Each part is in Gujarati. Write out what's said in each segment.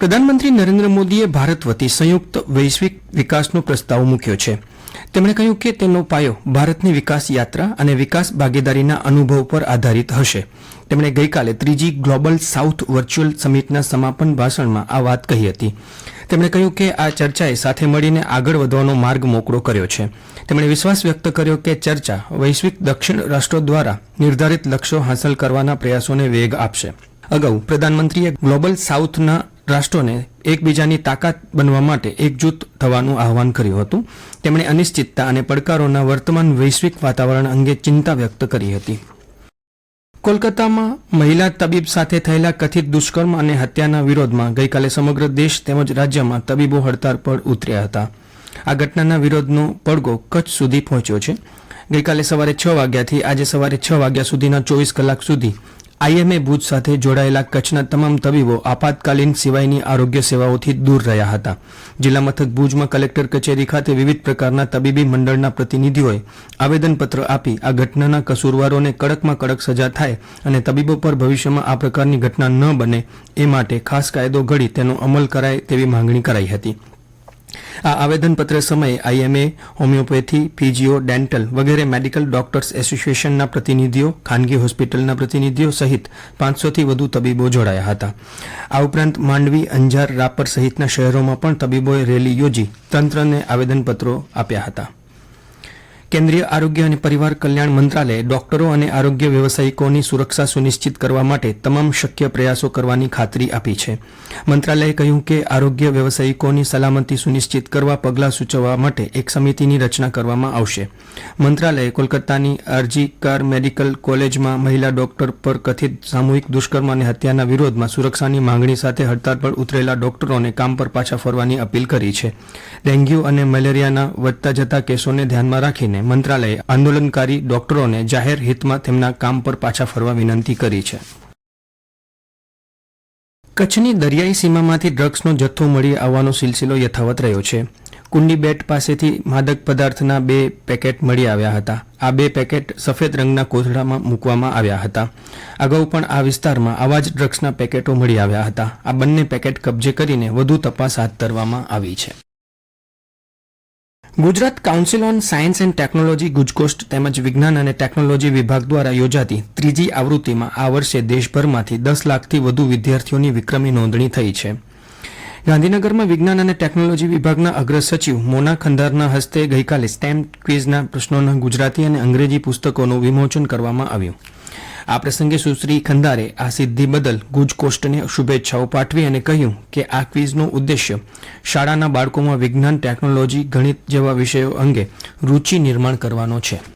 પ્રધાનમંત્રી નરેન્દ્ર મોદીએ ભારત વતી સંયુક્ત વૈશ્વિક વિકાસનો પ્રસ્તાવ મૂક્યો છે. તેમણે કહ્યું કે તેનો પાયો ભારતની વિકાસ યાત્રા અને વિકાસ ભાગીદારીના અનુભવ પર આધારિત હશે. તેમણે ગઈકાલે ત્રીજી ગ્લોબલ સાઉથ વર્ચ્યુઅલ સમિટના સમાપન ભાષણમાં આ વાત કહી હતી. તેમણે કહ્યું કે આ ચર્ચાએ સાથે મળીને આગળ વધવાનો માર્ગ મોકળો કર્યો છે. તેમણે વિશ્વાસ વ્યક્ત કર્યો કે ચર્ચા વૈશ્વિક દક્ષિણ રાષ્ટ્રો દ્વારા નિર્ધારિત લક્ષ્યો હાંસલ કરવાના પ્રયાસોને વેગ આપશે. અગાઉ પ્રધાનમંત્રીએ ગ્લોબલ સાઉથના રાષ્ટ્રોને એકબીજાની તાકાત બનવા માટે એકજૂથ થવાનું આહવાન કર્યું હતું. તેમણે અનિશ્ચિતતા અને પડકારોના વર્તમાન વૈશ્વિક વાતાવરણ અંગે ચિંતા વ્યક્ત કરી હતી. કોલકાતામાં મહિલા તબીબ સાથે થયેલા કથિત દુષ્કર્મ અને હત્યાના વિરોધમાં ગઈકાલે સમગ્ર દેશ તેમજ રાજ્યમાં તબીબો હડતાળ પર ઉતર્યા હતા. આ ઘટનાના વિરોધનો પડઘો કચ્છ સુધી પહોંચ્યો છે. ગઈકાલે સવારે છ વાગ્યાથી આજે સવારે છ વાગ્યા સુધીના ચોવીસ કલાક સુધી આઈએમએ ભુજ સાથે જોડાયેલા કચ્છના તમામ તબીબો આપાતકાલીન સિવાયની આરોગ્ય સેવાઓથી દૂર રહ્યા હતા. જિલ્લા મથક ભુજમાં કલેક્ટર કચેરી ખાતે વિવિધ પ્રકારના તબીબી મંડળના પ્રતિનિધિઓએ આવેદનપત્ર આપી આ ઘટનાના કસૂરવારોને કડકમાં કડક સજા થાય અને તબીબો પર ભવિષ્યમાં આ પ્રકારની ઘટના ન બને એ માટે ખાસ કાયદો ઘડી તેનો અમલ કરાય તેવી માંગણી કરાઈ હતી. આ આવેદનપત્ર સમયે આઈએમએ, હોમિયોપેથી, પીજીઓ, ડેન્ટલ વગેરે મેડિકલ ડોક્ટર્સ એસોસિએશનના પ્રતિનિધિઓ, ખાનગી હોસ્પિટલના પ્રતિનિધિઓ સહિત પાંચસોથી વધુ તબીબો જોડાયા હતા. આ ઉપરાંત માંડવી, અંજાર, રાપર સહિતના શહેરોમાં પણ તબીબોએ રેલી યોજી તંત્રને આવેદનપત્રો આપ્યા હતા. કેન્દ્રીય આરોગ્ય અને પરિવાર કલ્યાણ મંત્રાલયે ડોક્ટરો અને આરોગ્ય વ્યવસાયિકોની સુરક્ષા સુનિશ્ચિત કરવા માટે તમામ શક્ય પ્રયાસો કરવાની ખાતરી આપી છે. મંત્રાલયે કહ્યું કે આરોગ્ય વ્યવસાયિકોની સલામતી સુનિશ્ચિત કરવા પગલાં સૂચવવા માટે એક સમિતિની રચના કરવામાં આવશે. મંત્રાલયે કોલકાતાની અરજીકાર મેડિકલ કોલેજમાં મહિલા ડોક્ટર પર કથિત સામૂહિક દુષ્કર્મ અને હત્યાના વિરોધમાં સુરક્ષાની માંગણી સાથે હડતાળ પર ઉતરેલા ડોક્ટરોને કામ પર પાછા ફરવાની અપીલ કરી છે. ડેન્ગ્યુ અને મેલેરિયાના વધતા જતા કેસોને ધ્યાનમાં રાખીને મંત્રાલયે આંદોલનકારી ડોક્ટરોને જાહેર હિતમાં તેમના કામ પર પાછા ફરવા વિનંતી કરી છે. કચ્છની દરિયાઈ સીમામાંથી ડ્રગ્સનો જથ્થો મળી આવવાનો સિલસિલો યથાવત રહ્યો છે. કુંડી બેટ પાસેથી માદક પદાર્થના બે પેકેટ મળી આવ્યા હતા. આ બે પેકેટ સફેદ રંગના કોથળામાં મૂકવામાં આવ્યા હતા. અગાઉ પણ આ વિસ્તારમાં આવા જ ડ્રગ્સના પેકેટો મળી આવ્યા હતા. આ બંને પેકેટ કબજે કરીને વધુ તપાસ હાથ ધરવામાં આવી છે. Gujarat council on science and technology Gujcost તેમજ વિજ્ઞાન અને ટેકનોલોજી વિભાગ દ્વારા યોજાતી ત્રીજી આવૃત્તિમાં આ વર્ષે દેશભરમાંથી દસ લાખથી વધુ વિદ્યાર્થીઓની વિક્રમી નોંધણી થઈ છે. ગાંધીનગરમાં વિજ્ઞાન અને ટેકનોલોજી વિભાગના અગ્ર સચિવ મોના ખંદારના હસ્તે ગઈકાલે સ્ટેમ ક્વિઝના પ્રશ્નોના ગુજરાતી અને અંગ્રેજી પુસ્તકોનું વિમોચન કરવામાં આવ્યું. આ પ્રસંગે સુશ્રી ખંદારે આ સિદ્ધિ બદલ ગુજ કોસ્ટને શુભેચ્છાઓ પાઠવી અને કહ્યું કે આ ક્વિઝનો ઉદ્દેશ્ય શાળાના બાળકોમાં વિજ્ઞાન, ટેકનોલોજી, ગણિત જેવા વિષયો અંગે રૂચિ નિર્માણ કરવાનો છે.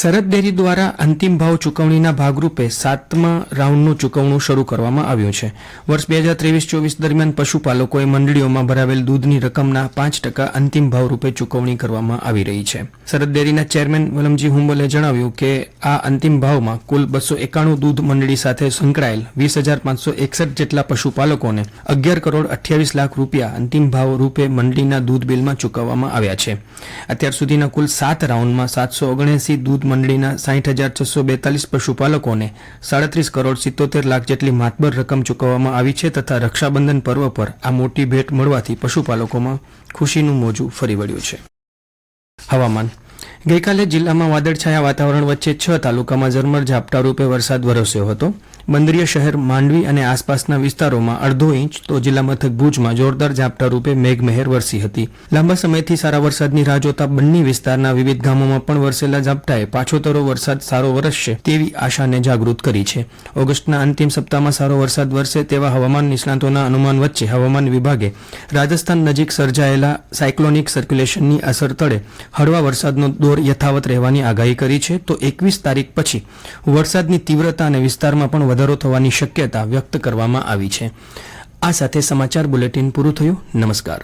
સરહદ ડેરી દ્વારા અંતિમ ભાવ ચૂકવણીના ભાગરૂપે સાતમા રાઉન્ડનું ચૂકવણું શરૂ કરવામાં આવ્યું છે. વર્ષ બે હજાર ત્રેવીસ ચોવીસ દરમિયાન પશુપાલકોએ મંડળીઓમાં ભરાવેલ દૂધની રકમના પાંચ ટકા અંતિમ ભાવ રૂપે ચૂકવણી કરવામાં આવી રહી છે. સરહદ ડેરીના ચેરમેન વલમજી હુંબલે જણાવ્યું કે આ અંતિમ ભાવમાં કુલ બસો એકાણું દૂધ મંડળી સાથે સંકળાયેલ વીસ હજાર પાંચસો એકસઠ જેટલા પશુપાલકોને અગિયાર કરોડ અઠ્યાવીસ લાખ રૂપિયા અંતિમ ભાવ રૂપે મંડળીના દૂધ બિલમાં ચૂકવવામાં આવ્યા છે. અત્યાર સુધીના કુલ સાત રાઉન્ડમાં સાતસો ઓગણએસી દૂધ મંડળીના સાઠ હજાર છસો બેતાલીસ પશુપાલકોને સાડત્રીસ કરોડ સિત્તોતેર લાખ જેટલી માતબર રકમ ચૂકવવામાં આવી છે તથા રક્ષાબંધન પર્વ પર આ મોટી ભેટ મળવાથી પશુપાલકોમાં ખુશીનું મોજું ફરી વળ્યું છે. હવામાન ગઈકાલે જિલ્લામાં વાદળછાયા વાતાવરણ વચ્ચે છ તાલુકામાં ઝરમર ઝાપટા રૂપે વરસાદ વરસ્યો હતો. બંદરીય શહેર માંડવી અને આસપાસના વિસ્તારોમાં અડધો ઇંચ તો જિલ્લા મથક ભુજમાં જોરદાર ઝાપટા રૂપે મેઘમહેર વરસી હતી. લાંબા સમયથી સારા વરસાદની રાહ જોતા બંને વિસ્તારના વિવિધ ગામોમાં પણ વરસેલા ઝાપટાએ પાછોતરો વરસાદ સારો વરસશે તેવી આશાને જાગૃત કરી છે. ઓગસ્ટના અંતિમ સપ્તાહમાં સારો વરસાદ વરસે તેવા હવામાન નિષ્ણાતોના અનુમાન વચ્ચે હવામાન વિભાગે રાજસ્થાન નજીક સર્જાયેલા સાયક્લોનિક સર્ક્યુલેશનની અસર તળે હળવા વરસાદનો દોર યથાવત રહેવાની આગાહી કરી છે, તો એકવીસ તારીખ પછી વરસાદની તીવ્રતા અને વિસ્તારમાં પણ વધારો થવાની શક્યતા વ્યક્ત કરવામાં આવી છે. આ સાથે સમાચાર બુલેટિન પૂરું થયું. નમસ્કાર.